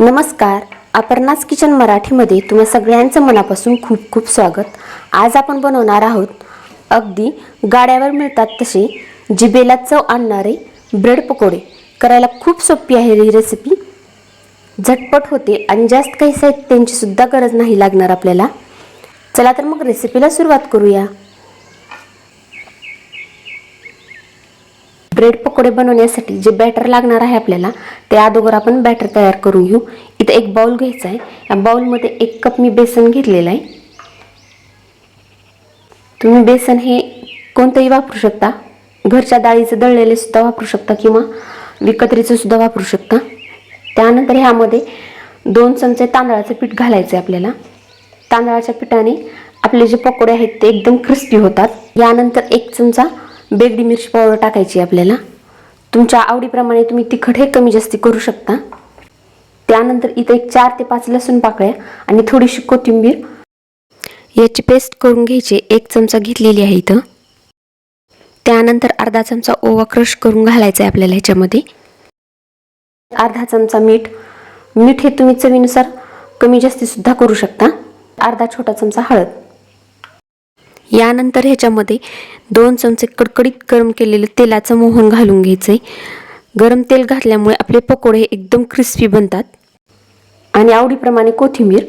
नमस्कार अपर्णाज किचन मराठीमध्ये तुम्हा सगळ्यांचं मनापासून खूप खूप स्वागत. आज आपण बनवणार आहोत अगदी गाड्यावर मिळतात तसे जिबेला चव आणणारे ब्रेड पकोडे. करायला खूप सोपी आहे ही रेसिपी झटपट होते आणि जास्त काही साहित्यांची सुद्धा गरज नाही लागणार आपल्याला. चला तर मग रेसिपीला सुरुवात करूया. ब्रेड पकोडे बनवण्यासाठी जे बॅटर लागणार आहे आपल्याला ते अगोदर आपण बॅटर तयार करून घेऊ. इथं एक बाऊल घ्यायचा आहे. या बाऊलमध्ये एक कप मी बेसन घेतलेलं आहे. तुम्ही बेसन हे कोणतंही वापरू शकता. घरच्या डाळीचं दळलेले सुद्धा वापरू शकता किंवा विकत्रीचं सुद्धा वापरू शकता. त्यानंतर ह्यामध्ये दोन चमचे तांदळाचं पीठ घालायचं आहे आपल्याला. तांदळाच्या पिठाने आपले जे पकोडे आहेत ते एकदम क्रिस्पी होतात. यानंतर एक चमचा बेगडी मिरची पावडर टाकायची आहे आपल्याला. तुमच्या आवडीप्रमाणे तुम्ही तिखट हे कमी जास्ती करू शकता. त्यानंतर इथं एक चार ते पाच लसूण पाकळ्या आणि थोडीशी कोथिंबीर. याची पेस्ट करून घ्यायची एक चमचा घेतलेली आहे इथं. त्यानंतर अर्धा चमचा ओवा क्रश करून घालायचा आहे आपल्याला ह्याच्यामध्ये. अर्धा चमचा मीठ. मीठ हे तुम्ही चवीनुसार कमी जास्तीसुद्धा करू शकता. अर्धा छोटा चमचा हळद. यानंतर ह्याच्यामध्ये दोन चमचे कडकडीत गरम केलेलं तेलाचं मोहन घालून घ्यायचं आहे गरम तेल घातल्यामुळे आपले पकोडे एकदम क्रिस्पी बनतात. आणि आवडीप्रमाणे कोथिंबीर.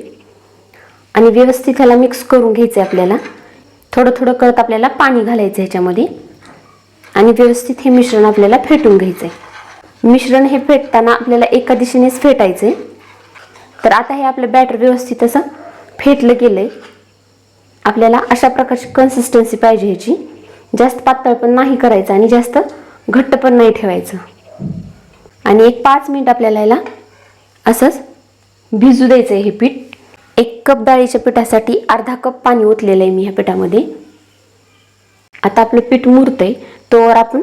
आणि व्यवस्थित ह्याला मिक्स करून घ्यायचं आहे आपल्याला. थोडं थोडं करत आपल्याला पाणी घालायचं आहे ह्याच्यामध्ये. आणि व्यवस्थित हे मिश्रण आपल्याला फेटून घ्यायचं आहे मिश्रण हे फेटताना आपल्याला एका दिशेनेच फेटायचं आहे तर आता हे आपलं बॅटर व्यवस्थित असं फेटलं गेलं आहे आपल्याला अशा प्रकारची कन्सिस्टन्सी पाहिजे ह्याची. जास्त पातळ पण नाही करायचं आणि जास्त घट्ट पण नाही ठेवायचं. आणि एक पाच मिनिट आपल्याला याला असंच भिजू द्यायचं आहे हे पीठ. एक कप डाळीच्या पिठासाठी अर्धा कप पाणी ओतलेलं आहे मी ह्या पिठामध्ये. आता आपलं पीठ मुरतं आहे तोवर आपण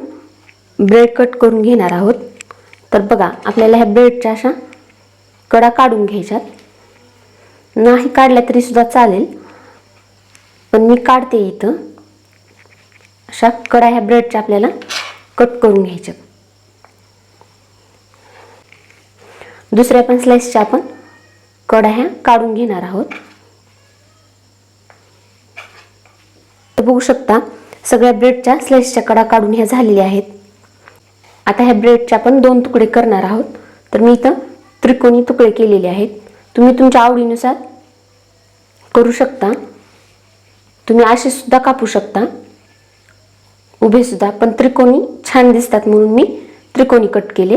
ब्रेड कट करून घेणार आहोत. तर बघा आपल्याला ह्या ब्रेडच्या अशा कडा काढून घ्यायच्यात. नाही काढल्या तरी सुद्धा चालेल. पण मी काढते इथं. अशा कडा ह्या ब्रेडच्या आपल्याला कट करून घ्यायच्या. दुसऱ्या पण स्लाइसच्या आपण कडा ह्या काढून घेणार आहोत. बघू शकता सगळ्या ब्रेडच्या स्लाइसच्या कडा काढून ह्या झालेल्या आहेत. आता ह्या ब्रेडच्या आपण दोन तुकडे करणार आहोत. तर मी इथं त्रिकोणी तुकडे केलेले आहेत. तुम्ही तुमच्या आवडीनुसार करू शकता. तुम्ही असे सुद्धा कापू शकता. उभे सुद्धा पण त्रिकोणी छान दिसतात म्हणून मी त्रिकोणी कट केले.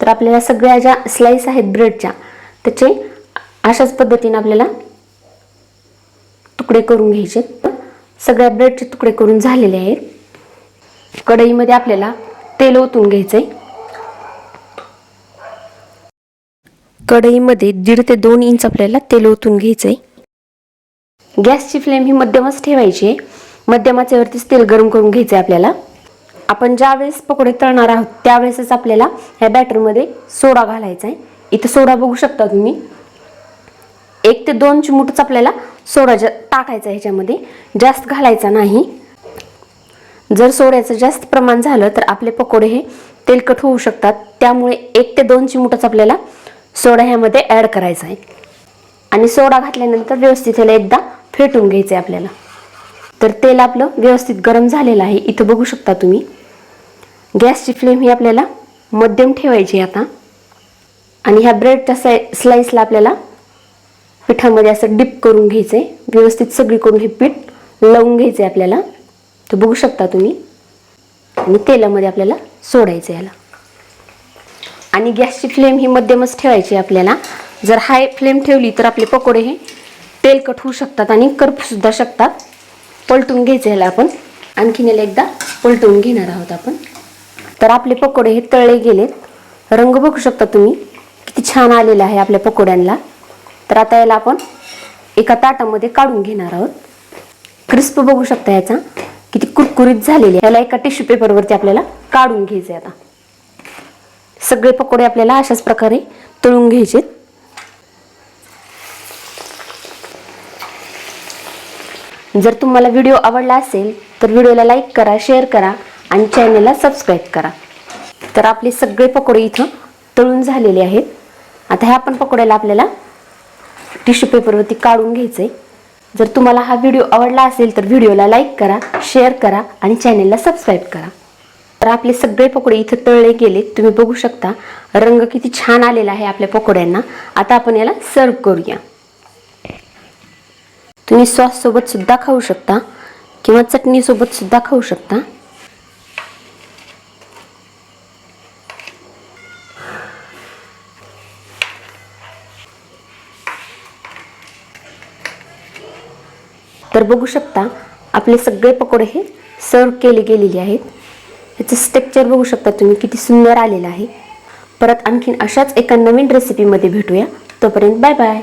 तर आपल्याला सगळ्या ज्या स्लाईस आहेत ब्रेडच्या त्याचे अशाच पद्धतीने आपल्याला तुकडे करून घ्यायचे. सगळ्या ब्रेडचे तुकडे करून झालेले आहेत. कढईमध्ये आपल्याला तेल ओतून घ्यायचंय. कढईमध्ये दीड ते दोन इंच आपल्याला तेल ओतून घ्यायचंय. गॅसची फ्लेम ही मध्यमच ठेवायची आहे. मध्यमाच्यावरतीच तेल गरम करून घ्यायचं आहे आपल्याला. आपण ज्या वेळेस पकोडे तळणार आहोत त्यावेळेसच आपल्याला ह्या बॅटरमध्ये सोडा घालायचा आहे. इथं सोडा बघू शकता तुम्ही. एक ते दोन चिमूटच आपल्याला सोडा जा टाकायचा आहे ह्याच्यामध्ये. जास्त घालायचा नाही. जर सोड्याचं जास्त प्रमाण झालं तर आपले पकोडे हे तेलकट होऊ शकतात. त्यामुळे एक ते दोन चिमूटच आपल्याला सोडा ह्यामध्ये ॲड करायचा आहे. आणि सोडा घातल्यानंतर व्यवस्थित ह्याला एकदा फेटून घ्यायचं आहे आपल्याला. तर तेल आपलं व्यवस्थित गरम झालेलं आहे. इथं बघू शकता तुम्ही. गॅसची फ्लेम ही आपल्याला मध्यम ठेवायची आहे आता. आणि ह्या ब्रेडच्या साय स्लाईसला आपल्याला पिठामध्ये असं डिप करून घ्यायचं आहे व्यवस्थित सगळीकडून हे पीठ लावून घ्यायचं आहे आपल्याला. तर बघू शकता तुम्ही. आणि तेलामध्ये आपल्याला सोडायचं आहे याला. आणि गॅसची फ्लेम ही मध्यमच ठेवायची आहे आपल्याला. जर हाय फ्लेम ठेवली तर आपले पकोडे हे तेलकट होऊ शकतात आणि करपूसुद्धा शकतात. पलटून घ्यायचं ह्याला आपण. आणखीन याला एकदा पलटून घेणार आहोत आपण. तर आपले पकोडे हे तळले गेलेत. रंग बघू शकता तुम्ही. किती छान आलेला आहे आपल्या पकोड्यांना तर आता याला आपण एका ताटामध्ये काढून घेणार आहोत. क्रिस्प बघू शकता याचा. किती कुरकुरीत झालेले याला एका टिश्यू पेपरवरती आपल्याला काढून घ्यायचे आता. सगळे पकोडे आपल्याला अशाच प्रकारे तळून घ्यायचेत. जर तुम्हाला व्हिडिओ आवडला असेल तर व्हिडिओला लाईक करा शेअर करा आणि चॅनलला सबस्क्राईब करा. तर आपले सगळे पकोडे इथं तळून झालेले आहेत. आता ह्या पण पकोड्याला आपल्याला टिश्यू पेपरवरती काढून घ्यायचं आहे जर तुम्हाला हा व्हिडिओ आवडला असेल तर व्हिडिओला लाईक करा शेअर करा आणि चॅनलला सबस्क्राईब करा. तर आपले सगळे पकोडे इथं तळले गेले. तुम्ही बघू शकता रंग किती छान आलेला आहे आपल्या पकोड्यांना. आता आपण याला सर्व करूया. तुम्ही सॉससोबत सुद्धा खाऊ शकता किंवा चटणीसोबत सुद्धा खाऊ शकता. तर बघू शकता आपले सगळे पकोडे हे सर्व केले गेलेले आहेत. ह्याचं स्ट्रक्चर बघू शकता तुम्ही किती सुंदर आलेलं आहे. परत आणखीन अशाच एका नवीन रेसिपीमध्ये भेटूया. तोपर्यंत बाय बाय